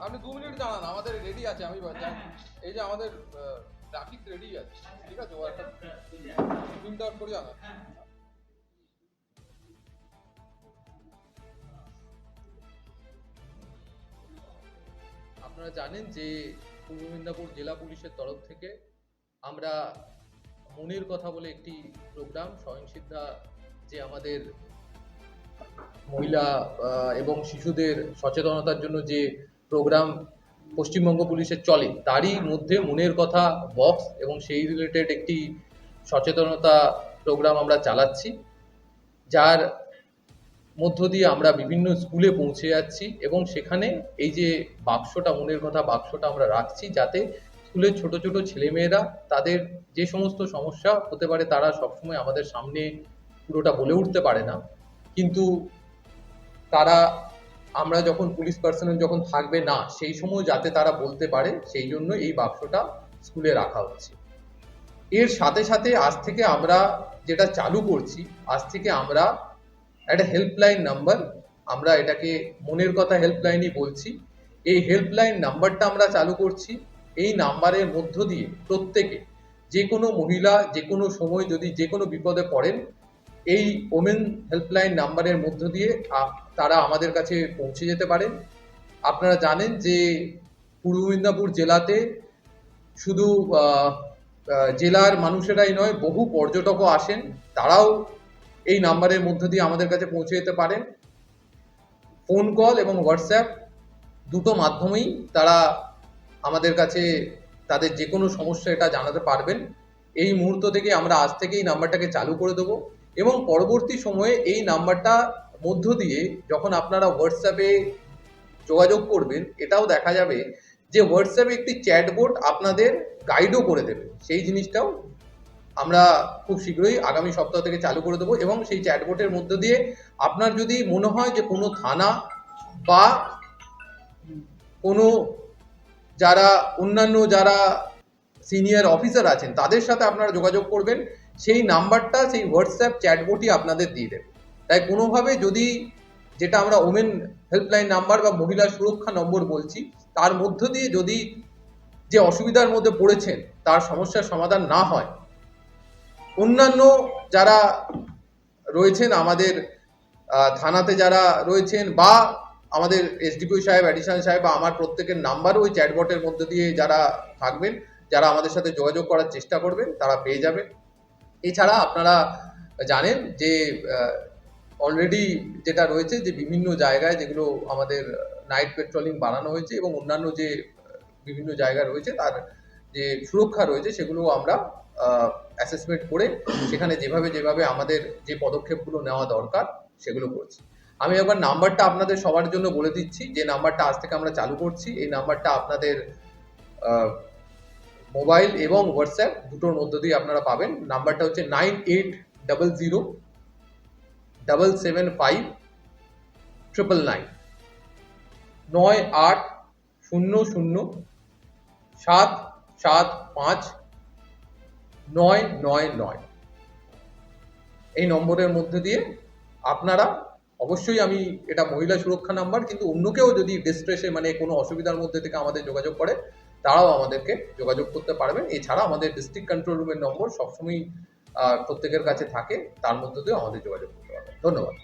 আপনি দু মিনিট দাঁড়ান আমাদের রেডি আছে আমি জানি। এই যে আমাদের ট্রাফিক রেডি আছে ঠিক আছে? ও একটা প্রিন্ট আউট করি আনা আপনারা জানেন যে পূর্ব মেদিনীপুর জেলা পুলিশের তরফ থেকে আমরা মনের কথা বলে একটি প্রোগ্রাম স্বয়ংসিদ্ধা যে আমাদের মহিলা এবং শিশুদের সচেতনতার জন্য যে প্রোগ্রাম পশ্চিমবঙ্গ পুলিশের চলে, তারই মধ্যে মনের কথা বক্স এবং সেই রিলেটেড একটি সচেতনতা প্রোগ্রাম আমরা চালাচ্ছি, যার মধ্য দিয়ে আমরা বিভিন্ন স্কুলে পৌঁছে যাচ্ছি এবং সেখানে এই যে বাক্সটা, মনের কথা বাক্সটা আমরা রাখছি যাতে স্কুলের ছোট ছোট ছেলেমেয়েরা, তাদের যে সমস্ত সমস্যা হতে পারে তারা সবসময় আমাদের সামনে পুরোটা বলে উঠতে পারে না। কিন্তু তারা, আমরা যখন পুলিশ পার্সোনাল যখন থাকবে না, সেই সময় যাতে তারা বলতে পারে, সেই জন্য এই বাক্সটা স্কুলে রাখা হচ্ছে। এর সাথে সাথে আজ থেকে আমরা যেটা চালু করছি, আজ থেকে আমরা একটা হেল্পলাইন নাম্বার আমরা এটাকে মনের কথা হেল্পলাইনই বলছি। এই হেল্পলাইন নাম্বারটা আমরা চালু করছি। এই নাম্বারের মধ্য দিয়ে প্রত্যেকে যে কোনো মহিলা, যে কোনো সময় যদি যে কোনো বিপদে পড়েন, এই ওমেন হেল্পলাইন নাম্বারের মধ্য দিয়ে তারা আমাদের কাছে পৌঁছে যেতে পারেন আপনারা জানেন যে পূর্ব মেদিনীপুর জেলাতে শুধু জেলার মানুষেরাই নয়, বহু পর্যটকও আসেন। তারাও এই নাম্বারের মধ্য দিয়ে আমাদের কাছে পৌঁছে যেতে পারেন। ফোন কল এবং হোয়াটসঅ্যাপ দুটো মাধ্যমেই তারা আমাদের কাছে তাদের যে কোনো সমস্যা এটা জানাতে পারবেন। এই মুহূর্ত থেকে আমরা আজ থেকে এই নাম্বারটাকে চালু করে দেবো এবং পরবর্তী সময়ে এই নাম্বারটা মধ্য দিয়ে যখন আপনারা হোয়াটসঅ্যাপে যোগাযোগ করবেন, এটাও দেখা যাবে যে হোয়াটসঅ্যাপে একটি চ্যাটবোর্ড আপনাদের গাইডও করে দেবে। সেই জিনিসটাও আমরা খুব শীঘ্রই আগামী সপ্তাহ থেকে চালু করে দেবো এবং সেই চ্যাটবোর্ডের মধ্য দিয়ে আপনার যদি মনে হয় যে কোনো থানা বা কোনো যারা অন্যান্য যারা সিনিয়র অফিসার আছেন, তাদের সাথে আপনারা যোগাযোগ করবেন। সেই নাম্বারটা, সেই হোয়াটসঅ্যাপ চ্যাটবোর্ডই আপনাদের দিয়ে দেবে। তাই কোনোভাবে যদি যেটা আমরা ওমেন হেল্পলাইন নাম্বার বা মহিলা সুরক্ষা নম্বর বলছি, তার মধ্য দিয়ে যদি যে অসুবিধার মধ্যে পড়েছেন, তার সমস্যার সমাধান না হয়, অন্যান্য যারা রয়েছেন আমাদের থানাতে যারা রয়েছেন বা আমাদের এসডিপিও সাহেব অ্যাডিশনাল সাহেব বা আমার প্রত্যেকের নাম্বারও ওই চ্যাটবটের মধ্যে দিয়ে যারা থাকবেন, যারা আমাদের সাথে যোগাযোগ করার চেষ্টা করবেন, তারা পেয়ে যাবেন। এছাড়া আপনারা জানেন যে অলরেডি যেটা রয়েছে যে বিভিন্ন জায়গায় যেগুলো আমাদের নাইট পেট্রোলিং বানানো হয়েছে এবং অন্যান্য যে, বিভিন্ন জায়গা রয়েছে তার যে সুরক্ষা রয়েছে সেগুলো আমরা অ্যাসেসমেন্ট করে সেখানে যেভাবে যেভাবে আমাদের যে পদক্ষেপগুলো নেওয়া দরকার সেগুলো করছি। আমি একবার নাম্বারটা আপনাদের সবার জন্য বলে দিচ্ছি। যে নাম্বারটা আজ থেকে আমরা চালু করছি, এই নাম্বারটা আপনাদের মোবাইল এবং হোয়াটসঅ্যাপ দুটোর মধ্য দিয়ে আপনারা পাবেন। নাম্বারটা হচ্ছে nine eight double zero double seven, five, triple nine, নয় আট, শূন্য শূন্য, সাত সাত, পাঁচ, নয় নয় নয়। এই নম্বরের মধ্যে দিয়ে আপনারা অবশ্যই আমি এটা মহিলা সুরক্ষা নাম্বার, কিন্তু অন্য কেউ যদি ডিস্ট্রেসে মানে কোনো অসুবিধার মধ্যে থেকে আমাদের যোগাযোগ করে, তারাও আমাদেরকে যোগাযোগ করতে পারবেন। এছাড়া আমাদের ডিস্ট্রিক্ট কন্ট্রোল রুমের নম্বর সবসময় প্রত্যেকের কাছে থাকে, তার মধ্যে দিয়েও আমাদের যোগাযোগ করতে পারবেন। ধন্যবাদ।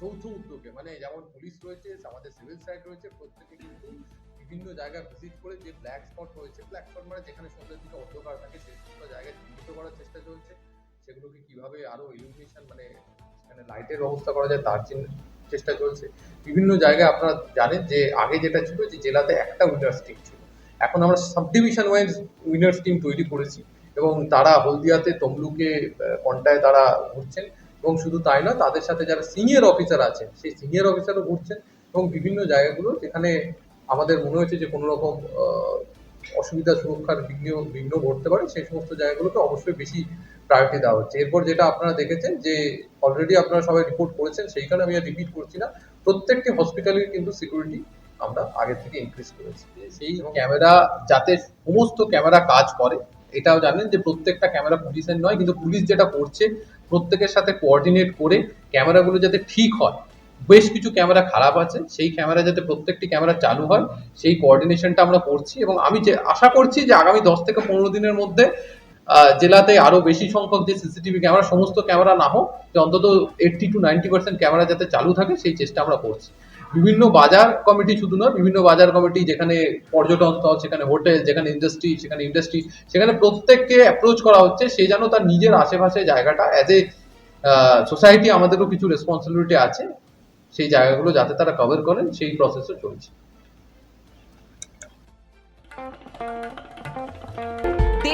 যৌথ উদ্যোগে মানে যেমন পুলিশ রয়েছে, আমাদের সিভিল সাইড রয়েছে, প্রত্যেকে কিন্তু বিভিন্ন জায়গা ভিজিট করে যে ব্ল্যাক স্পট রয়েছে ব্ল্যাক স্পট মানে যেখানে সন্ধ্যের দিকে অন্ধকার থাকে, সেই সমস্ত জায়গায় সেগুলোকে কীভাবে আরও ইলুমিনেশন মানে সেখানে লাইটের ব্যবস্থা করা যায় তার চিন- চেষ্টা চলছে। বিভিন্ন জায়গায় আপনারা জানেন যে আগে যেটা ছিল যে জেলাতে একটা উইনার্স টিম ছিল। এখন আমরা sub division wise winners team তৈরি করেছি এবং তারা হলদিয়াতে তমলুকে কন্টায় তারা ঘুরছেন এবং শুধু তাই নয়, তাদের সাথে যারা সিনিয়র অফিসার আছেন, সেই সিনিয়র অফিসারও ঘুরছেন এবং বিভিন্ন জায়গাগুলো যেখানে আমাদের মনে হয়েছে যে কোনো রকম অসুবিধা সুরক্ষার বিঘ্ন বিঘ্ন ঘটতে পারে, সেই সমস্ত জায়গাগুলোকে অবশ্যই বেশি প্রায়োরিটি দেওয়া হচ্ছে। এরপর যেটা আপনারা দেখেছেন যে অলরেডি আপনারা সবাই রিপোর্ট করেছেন, সেইখানে আমি আর রিপিট করছি না। প্রত্যেকটি হসপিটালের কিন্তু সিকিউরিটি আমরা আগে থেকে ইনক্রিজ করেছি। সেই ক্যামেরা যাতে সমস্ত ক্যামেরা কাজ করে, এটাও জানেন যে প্রত্যেকটা ক্যামেরা পুলিশের নয়, কিন্তু পুলিশ যেটা করছে, প্রত্যেকের সাথে কোঅর্ডিনেট করে ক্যামেরাগুলো যাতে ঠিক হয়। বেশ কিছু ক্যামেরা খারাপ আছে, সেই ক্যামেরা যাতে প্রত্যেকটি ক্যামেরা চালু হয়, সেই কোঅর্ডিনেশনটা আমরা করছি এবং আমি যে আশা করছি যে আগামী দশ থেকে পনেরো দিনের মধ্যে জেলাতে আরও বেশি সংখ্যক যে সিসিটিভি ক্যামেরা সমস্ত ক্যামেরা না হোক, যে অন্তত eighty to ninety percent camera যাতে চালু থাকে, সেই চেষ্টা আমরা করছি। বিভিন্ন বাজার কমিটি শুধু নয়, বিভিন্ন বাজার কমিটি যেখানে পর্যটন স্থল, সেখানে হোটেল, যেখানে ইন্ডাস্ট্রি সেখানে ইন্ডাস্ট্রি সেখানে প্রত্যেককে অ্যাপ্রোচ করা হচ্ছে, সে যেন তার নিজের আশেপাশে জায়গাটা অ্যাজ এ সোসাইটি আমাদেরও কিছু রেসপন্সিবিলিটি আছে, সেই জায়গাগুলো যাতে তারা কভার করেন সেই প্রসেসও চলছে।